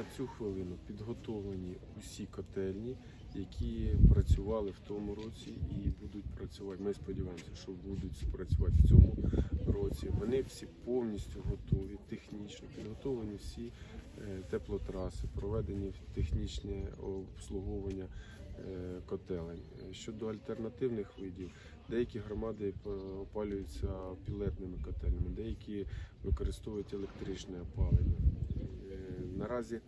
на цю хвилину підготовлені усі котельні, які працювали в тому році і будуть працювати. Ми сподіваємося, що будуть працювати в цьому році. Вони всі повністю готові, технічно підготовлені всі е, теплотраси, проведені технічне обслуговування е, котелень. Е, Щодо альтернативних видів, деякі громади опалюються пілетними котельнями, деякі використовують електричне опалення. Наразі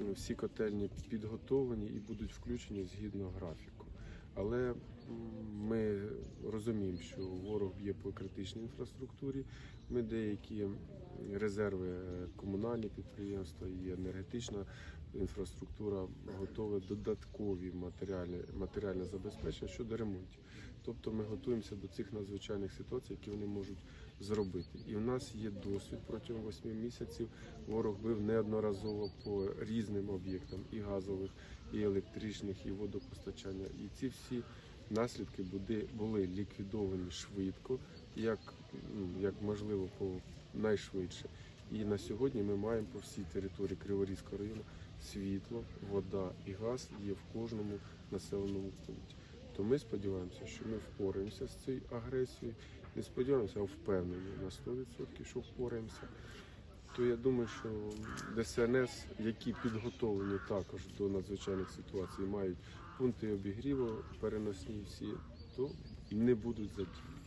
е, всі котельні підготовлені і будуть включені згідно графіку. Але розуміємо, що ворог б'є по критичній інфраструктурі. Ми деякі резерви е, комунальні підприємства і енергетична інфраструктура готові додаткові матеріальні, матеріальне забезпечення щодо ремонтів. Тобто ми готуємося до цих надзвичайних ситуацій, які вони можуть зробити. І в нас є досвід протягом восьми місяців. Ворог бив неодноразово по різним об'єктам і газових, і електричних, і водопостачання. І ці всі наслідки були, були ліквідовані швидко, як, ну, як можливо, по найшвидше. І на сьогодні ми маємо по всій території Криворізького району світло, вода і газ є в кожному населеному пункті. То ми сподіваємося, що ми впораємося з цією агресією. Не сподіваємося, а впевнені на 100%, що впораємося. То я думаю, що ДСНС, які підготовлені також до надзвичайних ситуацій, мають пункти обігріву переносні всі, то не будуть задіяні.